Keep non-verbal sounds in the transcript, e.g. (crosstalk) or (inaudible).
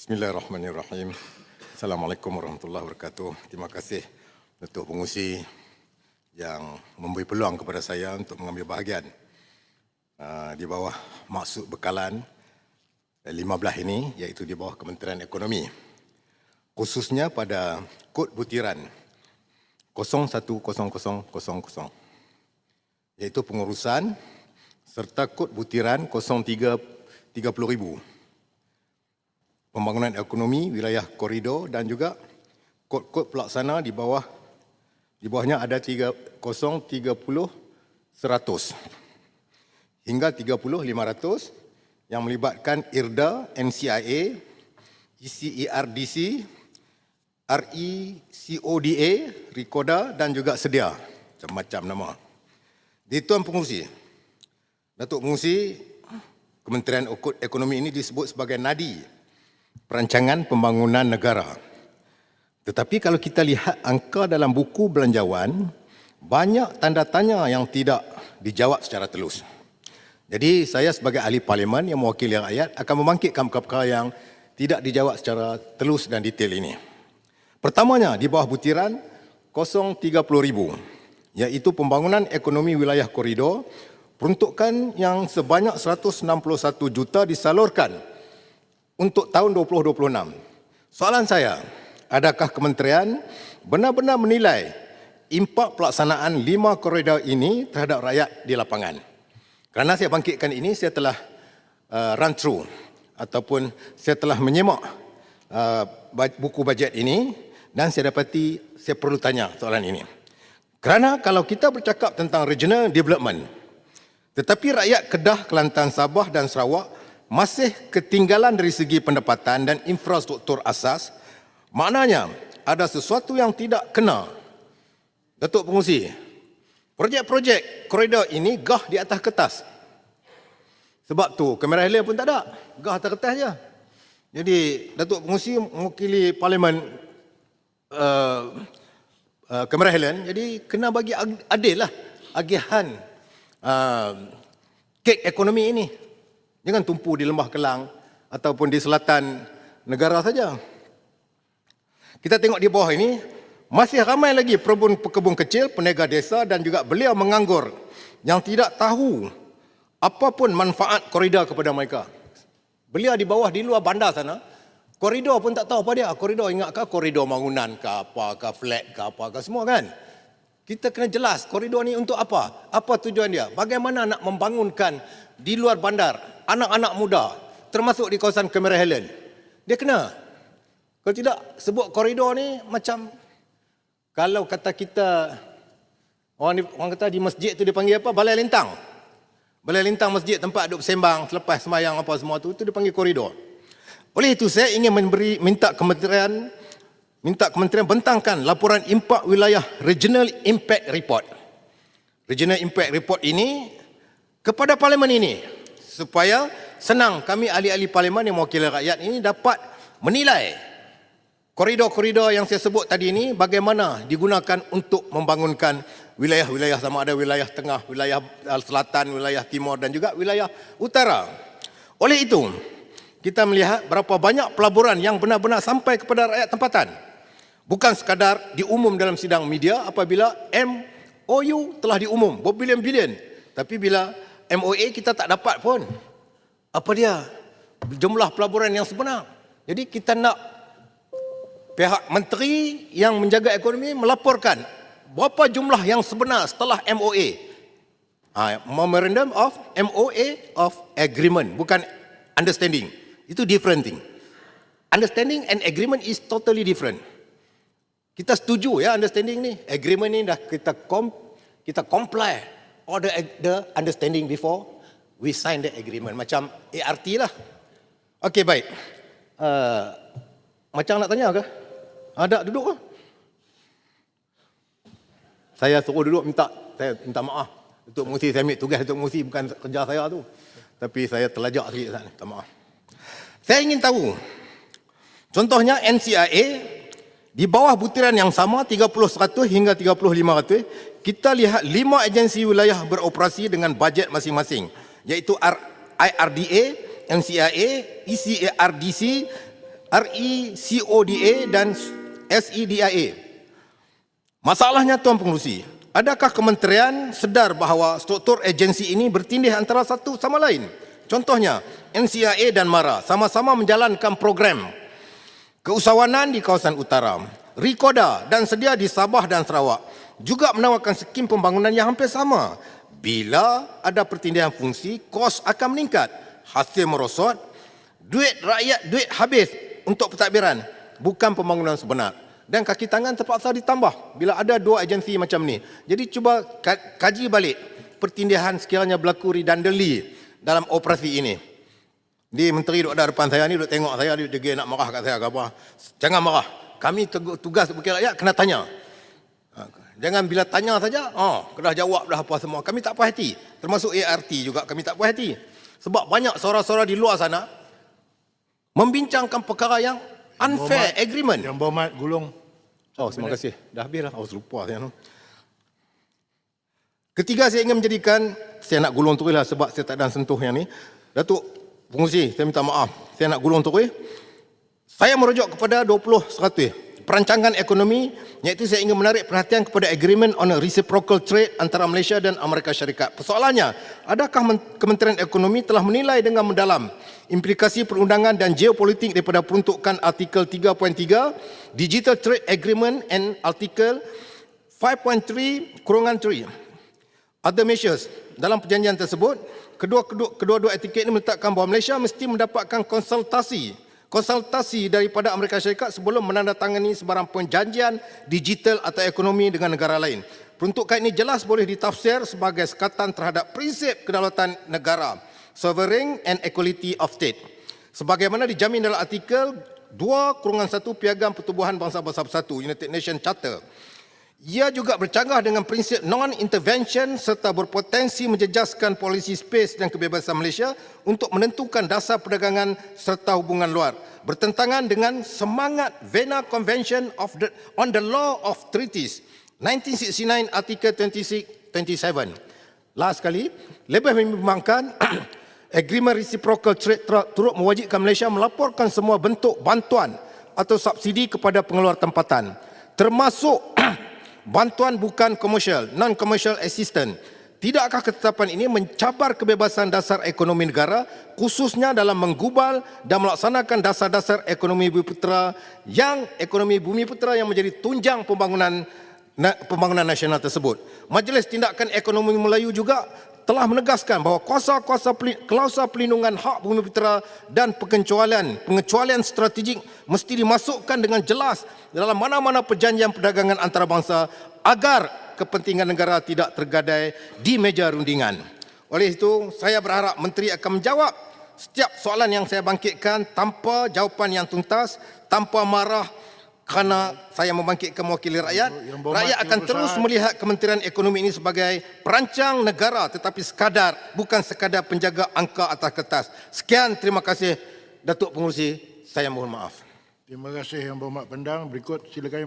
Bismillahirrahmanirrahim. Assalamualaikum warahmatullahi wabarakatuh. Terima kasih Datuk Pengusi yang memberi peluang kepada saya untuk mengambil bahagian uh, di bawah maksud bekalan 15 ini iaitu di bawah Kementerian Ekonomi. Khususnya pada kod butiran 010000 iaitu pengurusan serta kod butiran 03 30000 pembangunan ekonomi wilayah koridor dan juga kod-kod pelaksana di bawah di bawahnya ada 30 30 100 hingga 30 500 yang melibatkan IRDA, NCIA, ECERDC, RECODA, RICODA dan juga sedia macam-macam nama. Di Tuan Pengurusi, Datuk Pengurusi, Kementerian Ekonomi ini disebut sebagai nadi perancangan pembangunan negara. Tetapi kalau kita lihat angka dalam buku belanjawan, banyak tanda tanya yang tidak dijawab secara telus. Jadi saya sebagai ahli parlimen yang mewakili rakyat akan membangkitkan perkara yang tidak dijawab secara telus dan detail ini. Pertamanya di bawah butiran 030,000 iaitu pembangunan ekonomi wilayah koridor peruntukan yang sebanyak 161 juta disalurkan untuk tahun 2026. Soalan saya, adakah kementerian benar-benar menilai impak pelaksanaan lima koridor ini terhadap rakyat di lapangan? Kerana saya bangkitkan ini, saya telah uh, run through ataupun saya telah menyemak uh, buku bajet ini dan saya dapati saya perlu tanya soalan ini. Kerana kalau kita bercakap tentang regional development, tetapi rakyat Kedah, Kelantan, Sabah dan Sarawak masih ketinggalan dari segi pendapatan dan infrastruktur asas, maknanya ada sesuatu yang tidak kena. Datuk Pengusi, Projek-projek koridor ini gah di atas kertas. Sebab tu kamera hilir pun tak ada. Gah atas kertas je. Jadi Datuk Pengusi mewakili parlimen uh, uh, kamera hilir. Jadi kena bagi adil lah agihan uh, kek ekonomi ini. Jangan tumpu di lembah Kelang ataupun di selatan negara saja. Kita tengok di bawah ini, masih ramai lagi pekebun kecil, peniaga desa dan juga beliau menganggur yang tidak tahu apapun manfaat koridor kepada mereka. Beliau di bawah di luar bandar sana, koridor pun tak tahu apa dia. Koridor ingatkah koridor bangunan ke apa, ke flat ke apa ke semua kan? Kita kena jelas koridor ni untuk apa? Apa tujuan dia? Bagaimana nak membangunkan di luar bandar anak-anak muda termasuk di kawasan Kamera Helen? Dia kena. Kalau tidak sebut koridor ni macam kalau kata kita orang ni, orang kata di masjid tu dipanggil apa? Balai lintang. Balai lintang masjid tempat duduk sembang selepas semayang apa semua tu itu dipanggil koridor. Oleh itu saya ingin memberi minta kementerian minta kementerian bentangkan laporan impak wilayah Regional Impact Report. Regional Impact Report ini kepada parlimen ini supaya senang kami ahli-ahli parlimen yang mewakili rakyat ini dapat menilai Koridor-koridor yang saya sebut tadi ini bagaimana digunakan untuk membangunkan wilayah-wilayah sama ada wilayah tengah, wilayah selatan, wilayah timur dan juga wilayah utara. Oleh itu, kita melihat berapa banyak pelaburan yang benar-benar sampai kepada rakyat tempatan. Bukan sekadar diumum dalam sidang media apabila MOU telah diumum berbilion-bilion. Tapi bila MOA kita tak dapat pun. Apa dia? Jumlah pelaburan yang sebenar. Jadi kita nak pihak menteri yang menjaga ekonomi melaporkan berapa jumlah yang sebenar setelah MOA. Ha, memorandum of MOA of agreement bukan understanding. Itu different thing. Understanding and agreement is totally different. Kita setuju ya understanding ni. Agreement ni dah kita kom, kita comply all the, the understanding before we sign the agreement macam ART lah. Okey baik. Uh, macam nak tanya ke? Ada duduk ke? Saya suruh duduk minta saya minta maaf. Untuk mengusi saya ambil tugas untuk mengusi bukan kerja saya tu. Tapi saya terlajak sikit sana. Minta maaf. Saya ingin tahu. Contohnya NCIA di bawah butiran yang sama 30 hingga 35 kita lihat lima agensi wilayah beroperasi dengan bajet masing-masing iaitu IRDA, NCIA, ECARDC, RECODA dan SEDIA. Masalahnya Tuan Pengerusi, adakah kementerian sedar bahawa struktur agensi ini bertindih antara satu sama lain? Contohnya, NCIA dan MARA sama-sama menjalankan program keusahawanan di kawasan utara. Rikoda dan sedia di Sabah dan Sarawak juga menawarkan skim pembangunan yang hampir sama. Bila ada pertindihan fungsi, kos akan meningkat, hasil merosot, duit rakyat duit habis untuk pentadbiran, bukan pembangunan sebenar. Dan kaki tangan terpaksa ditambah bila ada dua agensi macam ni. Jadi cuba ka- kaji balik pertindihan sekiranya berlaku redundantly dalam operasi ini. Di menteri duduk ada depan saya ni, duduk tengok saya, dia degil nak marah kat saya ke apa. Jangan marah. Kami tugas wakil rakyat kena tanya. Ha, Jangan bila tanya saja, oh, kena jawab dah apa semua. Kami tak puas hati. Termasuk ART juga kami tak puas hati. Sebab banyak suara-suara di luar sana membincangkan perkara yang unfair Berhormat. agreement. Yang berhormat gulung. Oh, terima kasih. Dah habis lah. Oh, lupa saya. tu. Ketiga saya ingin menjadikan, saya nak gulung terus lah sebab saya tak ada sentuh yang ni. Datuk Pengurusi, saya minta maaf. Saya nak gulung terus. Saya merujuk kepada 20 Perancangan ekonomi, iaitu saya ingin menarik perhatian kepada Agreement on a Reciprocal Trade antara Malaysia dan Amerika Syarikat. Persoalannya, adakah Men- Kementerian Ekonomi telah menilai dengan mendalam implikasi perundangan dan geopolitik daripada peruntukan artikel 3.3 Digital Trade Agreement and artikel 5.3 kurungan 3 Other measures dalam perjanjian tersebut, kedua-kedua kedua-dua etiket ini meletakkan bahawa Malaysia mesti mendapatkan konsultasi konsultasi daripada Amerika Syarikat sebelum menandatangani sebarang perjanjian digital atau ekonomi dengan negara lain. Peruntukan ini jelas boleh ditafsir sebagai sekatan terhadap prinsip kedaulatan negara, sovereign and equality of state. Sebagaimana dijamin dalam artikel 2 kurungan 1 Piagam Pertubuhan Bangsa-Bangsa Bersatu, United Nations Charter. Ia juga bercanggah dengan prinsip non-intervention serta berpotensi menjejaskan polisi space dan kebebasan Malaysia untuk menentukan dasar perdagangan serta hubungan luar. Bertentangan dengan semangat Vienna Convention of the, on the Law of Treaties 1969 Artikel 26 27. Last sekali, lebih membimbangkan (clears throat) Agreement Reciprocal Trade Tra- turut mewajibkan Malaysia melaporkan semua bentuk bantuan atau subsidi kepada pengeluar tempatan termasuk (clears throat) bantuan bukan komersial, non-commercial assistance. Tidakkah ketetapan ini mencabar kebebasan dasar ekonomi negara khususnya dalam menggubal dan melaksanakan dasar-dasar ekonomi bumi putera yang ekonomi bumi putera yang menjadi tunjang pembangunan na- pembangunan nasional tersebut. Majlis Tindakan Ekonomi Melayu juga telah menegaskan bahawa kuasa-kuasa klausa pelindungan hak bumi putera dan pengecualian pengecualian strategik mesti dimasukkan dengan jelas dalam mana-mana perjanjian perdagangan antarabangsa agar kepentingan negara tidak tergadai di meja rundingan. Oleh itu, saya berharap menteri akan menjawab setiap soalan yang saya bangkitkan tanpa jawapan yang tuntas, tanpa marah kerana saya membangkitkan mewakili rakyat. Rakyat akan terus melihat Kementerian Ekonomi ini sebagai perancang negara tetapi sekadar bukan sekadar penjaga angka atas kertas. Sekian, terima kasih Datuk Pengurusi. Saya mohon maaf. Terima kasih Yang Berhormat Pendang. Berikut silakan